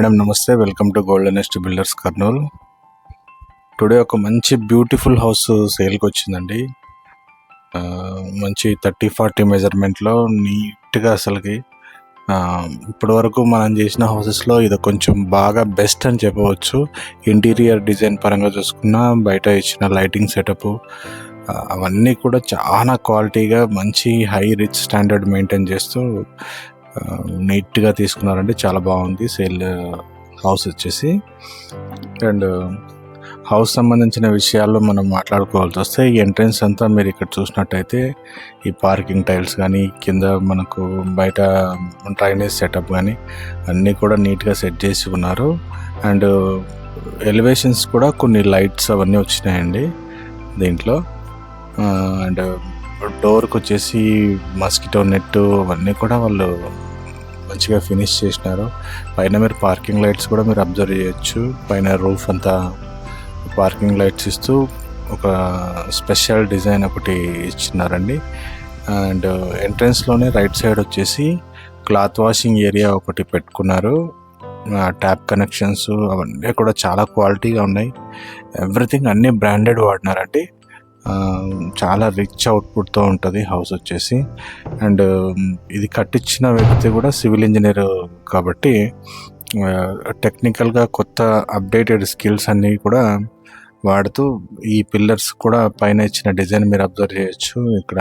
Madam నమస్తే. Welcome to golden nest builders Kurnool today ఒక మంచి బ్యూటిఫుల్ హౌస్ సేల్కి వచ్చిందండి. మంచి థర్టీ ఫార్టీ మెజర్మెంట్లో నీట్గా అసలుకి ఇప్పటివరకు ఇప్పటి వరకు మనం చేసిన హౌసెస్లో ఇది కొంచెం బాగా బెస్ట్ అని చెప్పవచ్చు. ఇంటీరియర్ డిజైన్ పరంగా చూసుకున్నా బయట ఇచ్చిన లైటింగ్ సెటప్ అవన్నీ కూడా చాలా క్వాలిటీగా మంచి హై రిచ్ స్టాండర్డ్ మెయింటైన్ చేస్తూ నీట్గా తీసుకున్నారండి చాలా బాగుంది. సేల్ హౌస్ వచ్చేసి. అండ్ హౌస్ సంబంధించిన విషయాల్లో మనం మాట్లాడుకోవాల్సి వస్తే ఈ ఎంట్రన్స్ అంతా మీరు ఇక్కడ చూసినట్టయితే ఈ పార్కింగ్ టైల్స్ కానీ కింద మనకు బయట డ్రైనేజ్ సెటప్ కానీ అన్నీ కూడా నీట్గా సెట్ చేసి ఉన్నారు. అండ్ ఎలివేషన్స్ కూడా కొన్ని లైట్స్ అవన్నీ వచ్చినాయండి దీంట్లో. అండ్ డోర్కి వచ్చేసి మస్కిటో నెట్ అవన్నీ కూడా వాళ్ళు మంచిగా ఫినిష్ చేసినారు. పైన మీరు పార్కింగ్ లైట్స్ కూడా మీరు అబ్జర్వ్ చేయొచ్చు. పైన రూఫ్ అంతా పార్కింగ్ లైట్స్ ఇస్తూ ఒక స్పెషల్ డిజైన్ ఒకటి ఇచ్చినారండి. అండ్ ఎంట్రన్స్లోనే రైట్ సైడ్ వచ్చేసి క్లాత్ వాషింగ్ ఏరియా ఒకటి పెట్టుకున్నారు. ట్యాప్ కనెక్షన్స్ అవన్నీ కూడా చాలా క్వాలిటీగా ఉన్నాయి. ఎవ్రీథింగ్ అన్నీ బ్రాండెడ్ వాడినారండి. చాలా రిచ్ అవుట్పుట్తో ఉంటుంది హౌస్ వచ్చేసి. అండ్ ఇది కట్టించిన వ్యక్తి కూడా సివిల్ ఇంజనీర్ కాబట్టి టెక్నికల్గా కొత్త అప్డేటెడ్ స్కిల్స్ అన్నీ కూడా వాడుతూ ఈ పిల్లర్స్ కూడా పైన ఇచ్చిన డిజైన్ మీరు అబ్జర్వ్ చేయొచ్చు. ఇక్కడ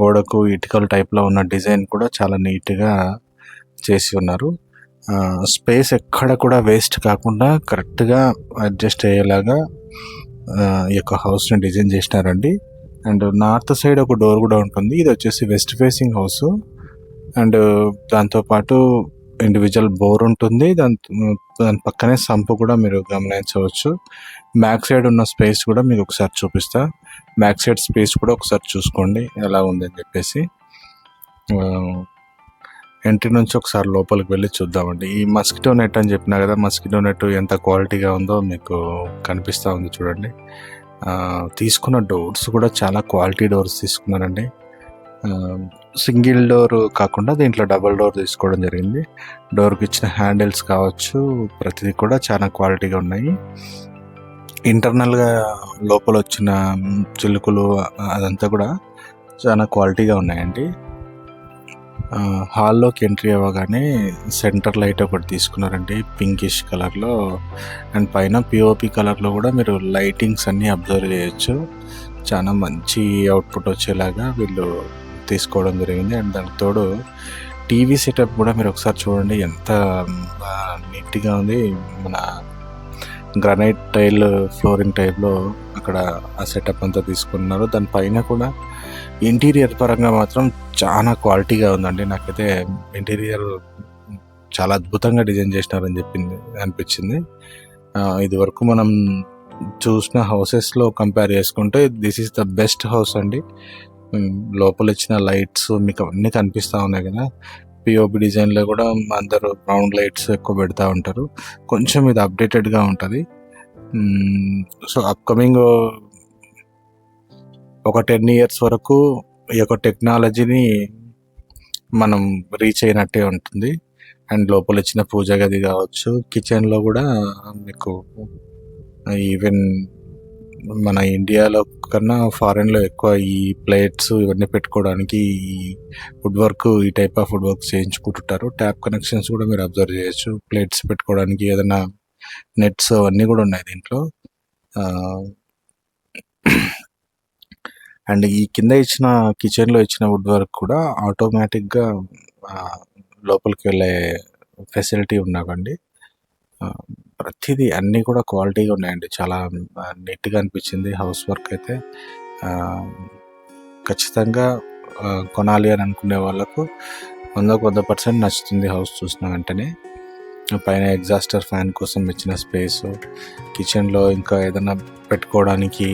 గోడకు ఇటుకల టైప్లో ఉన్న డిజైన్ కూడా చాలా నీట్గా చేసి ఉన్నారు. స్పేస్ ఎక్కడ కూడా వేస్ట్ కాకుండా కరెక్ట్గా అడ్జస్ట్ అయ్యేలాగా ఈ యొక్క హౌస్ని డిజైన్ చేసినారండి. అండ్ నార్త్ సైడ్ ఒక డోర్ కూడా ఉంటుంది. ఇది వచ్చేసి వెస్ట్ ఫేసింగ్ హౌస్ అండ్ దాంతోపాటు ఇండివిజువల్ బోర్ ఉంటుంది. దాని దాని పక్కనే సంపు కూడా మీరు గమనించవచ్చు. బ్యాక్ సైడ్ ఉన్న స్పేస్ కూడా మీకు ఒకసారి చూపిస్తా. బ్యాక్ సైడ్ స్పేస్ కూడా ఒకసారి చూసుకోండి. ఎలా ఉందని చెప్పేసి. ఎంట్రీ నుంచి ఒకసారి లోపలికి వెళ్ళి చూద్దామండి. ఈ మస్కిటో నెట్ అని చెప్పినా కదా మస్కిటో నెట్ ఎంత క్వాలిటీగా ఉందో మీకు కనిపిస్తూ ఉంది చూడండి. తీసుకున్న డోర్స్ కూడా చాలా క్వాలిటీ డోర్స్ తీసుకున్నారండి సింగిల్ డోర్ కాకుండా దీంట్లో డబల్ డోర్ తీసుకోవడం జరిగింది. డోర్కి ఇచ్చిన హ్యాండిల్స్ కావచ్చు ప్రతిదీ కూడా చాలా క్వాలిటీగా ఉన్నాయి. ఇంటర్నల్గా లోపల వచ్చిన చిలుకలు అదంతా కూడా చాలా క్వాలిటీగా ఉన్నాయండి. హాల్లోకి ఎంట్రీ అవ్వగానే సెంటర్ లైట్ ఒకటి తీసుకున్నారండి పింకిష్ కలర్లో. అండ్ పైన పిఓపి కలర్లో కూడా మీరు లైటింగ్స్ అన్నీ అబ్జర్వ్ చేయొచ్చు. చాలా మంచి అవుట్పుట్ వచ్చేలాగా వీళ్ళు తీసుకోవడం జరిగింది. అండ్ దానికి తోడు టీవీ సెటప్ కూడా మీరు ఒకసారి చూడండి ఎంత నీట్గా ఉంది. మన గ్రనైట్ టైల్ ఫ్లోరింగ్ టైప్లో అక్కడ ఆ సెటప్ అంతా తీసుకున్నారు. దానిపైన కూడా ఇంటీరియర్ పరంగా మాత్రం చాలా క్వాలిటీగా ఉందండి. నాకైతే ఇంటీరియర్ చాలా అద్భుతంగా డిజైన్ చేసినారని చెప్పింది అనిపించింది. ఇది వరకు మనం చూసిన హౌసెస్లో కంపేర్ చేసుకుంటే this is the best house అండి. లోపల ఇచ్చిన లైట్స్ మీకు అన్నీ కనిపిస్తూ ఉన్నాయి కదా. పిఓపి డిజైన్లో కూడా అందరూ బ్రౌన్ లైట్స్ ఎక్కువ పెడతా ఉంటారు. కొంచెం ఇది అప్డేటెడ్గా ఉంటుంది. సో అప్కమింగ్ ఒక టెన్ ఇయర్స్ వరకు ఈ యొక్క టెక్నాలజీని మనం రీచ్ అయినట్టే ఉంటుంది. అండ్ లోపల ఇచ్చిన పూజ గది కావచ్చు కిచెన్లో కూడా మీకు ఈవెన్ మన ఇండియాలో కన్నా ఫారెన్లో ఎక్కువ ఈ ప్లేట్స్ ఇవన్నీ పెట్టుకోవడానికి ఈ ఫుడ్ వర్క్ ఈ టైప్ ఆఫ్ ఫుడ్ వర్క్ చేయించుకుంటుంటారు. ట్యాప్ కనెక్షన్స్ కూడా మీరు అబ్జర్వ్ చేయొచ్చు. ప్లేట్స్ పెట్టుకోవడానికి ఏదైనా నెట్స్ అవన్నీ కూడా ఉన్నాయి దీంట్లో. అండ్ ఈ కింద ఇచ్చిన కిచెన్లో ఇచ్చిన వుడ్ వర్క్ కూడా ఆటోమేటిక్గా లోపలికి వెళ్ళే ఫెసిలిటీ ఉన్నాకండి ప్రతిదీ అన్నీ కూడా క్వాలిటీగా ఉన్నాయండి. చాలా నీట్గా అనిపించింది హౌస్ వర్క్ అయితే. ఖచ్చితంగా కొనాలి అని అనుకునే వాళ్ళకు వందకు వంద పర్సెంట్ నచ్చుతుంది హౌస్ చూసిన వెంటనే. పైన ఎగ్జాస్టర్ ఫ్యాన్ కోసం ఇచ్చిన స్పేస్. కిచెన్లో ఇంకా ఏదైనా పెట్టుకోవడానికి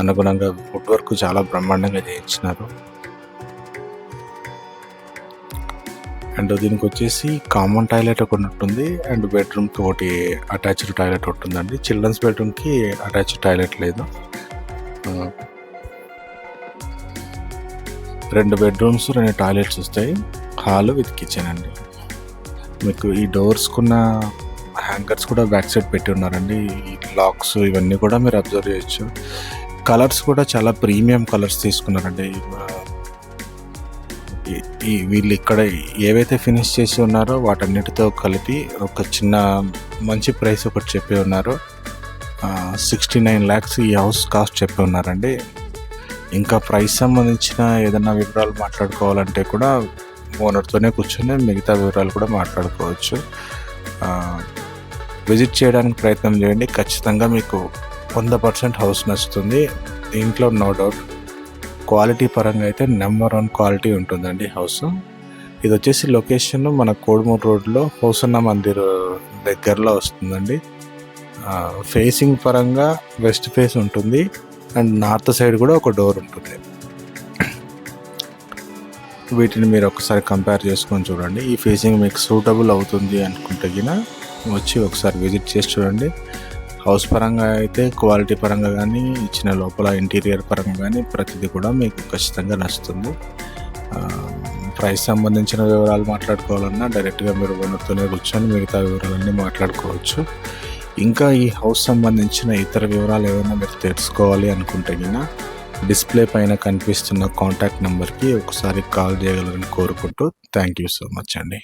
అనుగుణంగా వుడ్ వర్క్ చాలా బ్రహ్మాండంగా చేయించినారు. అండ్ దీనికి వచ్చేసి కామన్ టాయిలెట్ ఒకటి ఉంటుంది అండ్ బెడ్రూమ్ ఒకటి అటాచ్డ్ టాయిలెట్ ఉంటుందండి చిల్డ్రన్స్ బెడ్రూమ్కి అటాచ్డ్ టాయిలెట్ లేదు. రెండు బెడ్రూమ్స్ రెండు టాయిలెట్స్ వస్తాయి. హాల్ విత్ కిచెన్ అండి. మీకు ఈ డోర్స్కున్న హ్యాంగర్స్ కూడా బ్యాక్ సైడ్ పెట్టి ఉన్నారండి. లాక్స్ ఇవన్నీ కూడా మీరు అబ్జర్వ్ చేయొచ్చు. కలర్స్ కూడా చాలా ప్రీమియం కలర్స్ తీసుకున్నారండి. ఈ- వీళ్ళు ఇక్కడ ఏవైతే ఫినిష్ చేసి ఉన్నారో వాటన్నిటితో కలిపి ఒక చిన్న మంచి ప్రైస్ ఒకటి చెప్పి ఉన్నారు. సిక్స్టీ నైన్ ల్యాక్స్ ఈ హౌస్ కాస్ట్ చెప్పి ఉన్నారండి. ఇంకా ప్రైస్ సంబంధించిన ఏదైనా వివరాలు మాట్లాడుకోవాలంటే కూడా ఓనర్తోనే కూర్చొని మిగతా వివరాలు కూడా మాట్లాడుకోవచ్చు. విజిట్ చేయడానికి ప్రయత్నం చేయండి. ఖచ్చితంగా మీకు వంద పర్సెంట్ హౌస్ నచ్చుతుంది. దీంట్లో నో డౌట్ క్వాలిటీ పరంగా అయితే నెంబర్ వన్ క్వాలిటీ ఉంటుందండి హౌస్. ఇది వచ్చేసి లొకేషన్ మన కోడుమూరు రోడ్లో హోసన్న మందిర్ దగ్గరలో వస్తుందండి. ఫేసింగ్ పరంగా వెస్ట్ ఫేస్ ఉంటుంది. అండ్ నార్త్ సైడ్ కూడా ఒక డోర్ ఉంటుంది. వీటిని మీరు ఒకసారి కంపేర్ చేసుకొని చూడండి. ఈ ఫేసింగ్ మీకు సూటబుల్ అవుతుంది అనుకుంటే గిన వచ్చి ఒకసారి విజిట్ చేసి చూడండి. హౌస్ పరంగా అయితే క్వాలిటీ పరంగా కానీ ఇచ్చిన లోపల ఇంటీరియర్ పరంగా కానీ ప్రతిదీ కూడా మీకు ఖచ్చితంగా నచ్చుతుంది. ప్రైస్ సంబంధించిన వివరాలు మాట్లాడుకోవాలన్నా డైరెక్ట్గా మీరు ఓనర్తోనే కూర్చొని మిగతా వివరాలన్నీ మాట్లాడుకోవచ్చు. ఇంకా ఈ హౌస్ సంబంధించిన ఇతర వివరాలు ఏమైనా మీరు తెలుసుకోవాలి అనుకుంటే కన్నా డిస్ప్లే పైన కనిపిస్తున్న కాంటాక్ట్ నెంబర్కి ఒకసారి కాల్ చేయగలరని కోరుకుంటూ థ్యాంక్ యూ సో మచ్ అండి.